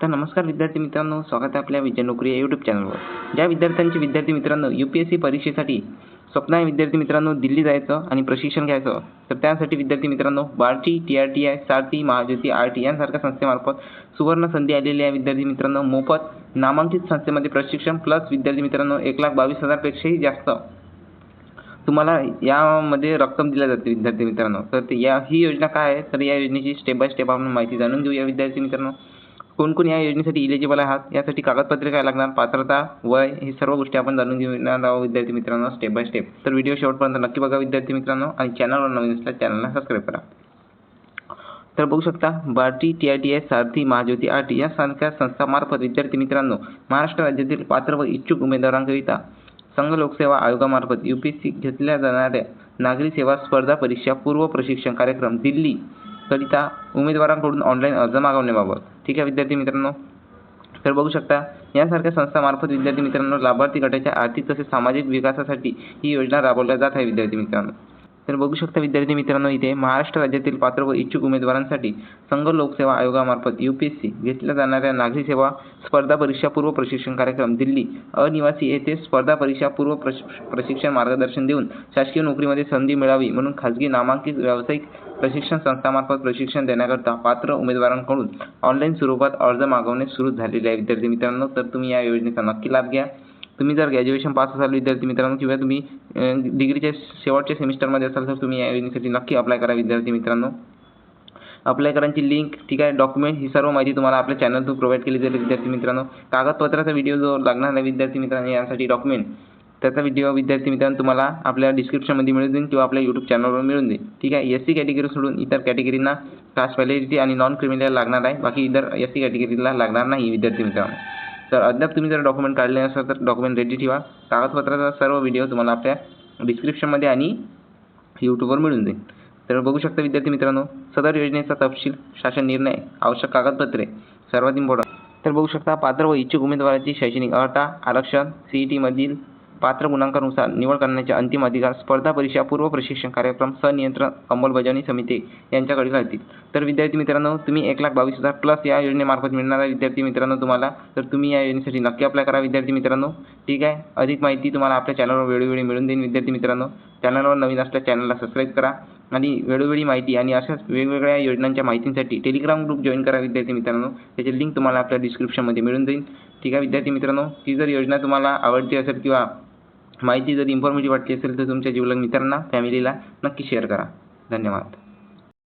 तर नमस्कार विद्यार्थी मित्रांनो स्वागत आहे आपल्या विजय नोकरी या यूट्यूब चॅनलवर ज्या विद्यार्थ्यांचे विद्यार्थी मित्रांनो यू पी एस सी परीक्षेसाठी स्वप्न आहे विद्यार्थी मित्रांनो दिल्ली जायचं आणि प्रशिक्षण घ्यायचं तर त्यासाठी विद्यार्थी मित्रांनो BARTI T R T I SARTHI Mahajyoti R T यांसारख्या संस्थेमार्फत सुवर्ण संधी आलेली आहे विद्यार्थी मित्रांनो मोफत नामांकित संस्थेमध्ये प्रशिक्षण प्लस विद्यार्थी मित्रांनो एक लाख बावीस हजारपेक्षाही जास्त. तुम्हाला यामध्ये रक्कम दिल्या जाते विद्यार्थी मित्रांनो. तर या ही योजना काय आहे? तर या योजनेची स्टेप बाय स्टेप आपण माहिती जाणून घेऊया विद्यार्थी मित्रांनो. कोणकोण या योजनेसाठी इलिजिबल आहात? यासाठी कागदपत्रे काय लागणार? पात्रता वय हे सर्व गोष्टी आपण जाणून घेणार आहोत विद्यार्थी मित्रांनो स्टेप बाय स्टेप तर व्हिडिओ शेवटपर्यंत नक्की बघा विद्यार्थी मित्रांनो. आणि चॅनलवर नवीन असल्यास चॅनलला सबस्क्राईब करा. तर बघू शकता BARTI T I T I SARTHI Mahajyoti R T यासारख्या संस्थामार्फत विद्यार्थी मित्रांनो महाराष्ट्र राज्यातील पात्र व इच्छुक उमेदवारांकरिता संघ लोकसेवा आयोगामार्फत यू पी एस सी घेतल्या जाणाऱ्या नागरी सेवा स्पर्धा परीक्षा पूर्व प्रशिक्षण कार्यक्रम दिल्ली करिता उमेदवारांकडून ऑनलाईन अर्ज मागवण्याबाबत. ठीक आहे विद्यार्थी मित्रांनो. तर बघू शकता यासारख्या संस्थामार्फत विद्यार्थी मित्रांनो लाभार्थी गटाच्या आर्थिक तसेच सामाजिक विकासासाठी ही योजना राबवल्या जात आहे विद्यार्थी मित्रांनो. तर बघू शकता विद्यार्थी मित्रांनो इथे महाराष्ट्र राज्यातील पात्र व इच्छुक उमेदवारांसाठी संघ लोकसेवा आयोगामार्फत यू पी एस सी घेतल्या जाणाऱ्या नागरी सेवा स्पर्धा परीक्षा पूर्व प्रशिक्षण कार्यक्रम दिल्ली अनिवासी येथे स्पर्धा परीक्षा पूर्व प्रश प्रशिक्षण मार्गदर्शन देऊन शासकीय नोकरीमध्ये संधी मिळावी म्हणून खाजगी नामांकित व्यावसायिक प्रशिक्षण संस्थामार्फत प्रशिक्षण देण्याकरता पात्र उमेदवारांकडून ऑनलाईन स्वरूपात अर्ज मागवणे सुरू झालेले आहे. विद्यार्थी मित्रांनो तर तुम्ही या योजनेचा नक्की लाभ घ्या. तुम्ही जर ग्रॅज्युएशन पास असाल विद्यार्थी मित्रांनो किंवा तुम्ही डिग्रीच्या शेवटच्या सेमिस्टरमध्ये असाल तर तुम्ही या योजनेसाठी नक्की अप्लाय करा विद्यार्थी मित्रांनो. अप्लाय करायची लिंक ठीक आहे डॉक्युमेंट ही सर्व माहिती तुम्हाला आपल्या चॅनल थ्रू प्रोव्हाइड केली जाईल विद्यार्थी मित्रांनो. कागदपत्राचा व्हिडिओ जो लागणार आहे विद्यार्थी मित्रांनो यासाठी डॉक्युमेंट त्याचा व्हिडिओ विद्यार्थी मित्रांनो तुम्हाला आपल्या डिस्क्रिप्शनमध्ये मिळून देईल किंवा आपल्या यूट्यूब चॅनलवर मिळून देईल ठीक आहे एस सी कॅटेगरी सोडून इतर कॅटेगरींना कास्ट व्हॅलिडिटी आणि नॉन क्रिमिनल लागणार आहे. बाकी इतर एस सी कॅटेगरीला लागणार नाही विद्यार्थी मित्रांनो. तर अद्याप तुम्ही जर डॉक्युमेंट काढले नसेल तर डॉक्युमेंट रेडी ठेवा. कागदपत्राचा सर्व व्हिडिओ तुम्हाला आपल्या डिस्क्रिप्शनमध्ये आणि यूट्यूबवर मिळून जाईल. तर बघू शकता विद्यार्थी मित्रांनो सदर योजनेचा तपशील शासन निर्णय आवश्यक कागदपत्रे सर्वात इम्पॉर्टंट तर बघू शकता पात्र व इच्छुक उमेदवाराची शैक्षणिक अर्हता आरक्षण सी ई टीमधील पात्र गुणांकानुसार निवड करण्याचे अंतिम अधिकार स्पर्धा परीक्षा पूर्व प्रशिक्षण कार्यक्रम सनियंत्रण अंमलबजावणी समिती यांच्याकडे राहतील. तर विद्यार्थी मित्रांनो तुम्ही एक लाख बावीस हजार प्लस या योजनेमार्फत मिळणारा विद्यार्थी मित्रांनो तुम्हाला तर तुम्ही या योजनेसाठी नक्की अप्लाय करा विद्यार्थी मित्रांनो. ठीक आहे? अधिक माहिती तुम्हाला आपल्या चॅनलवर वेळोवेळी मिळून देईन विद्यार्थी मित्रांनो. चॅनलवर नवीन असल्या चॅनलला सबस्क्राईब करा आणि वेळोवेळी माहिती आणि अशाच वेगवेगळ्या योजनांच्या माहितींसाठी टेलिग्राम ग्रुप जॉईन करा विद्यार्थी मित्रांनो. त्याची लिंक तुम्हाला आपल्या डिस्क्रिप्शनमध्ये मिळून जाईल. ठीक आहे विद्यार्थी मित्रांनो? ती जर योजना तुम्हाला आवडती असेल किंवा माहिती जर इन्फॉर्मेटिव्ह वाटली असेल तर तुमच्या जिवलग मित्रांना फॅमिलीला नक्की शेअर करा. धन्यवाद.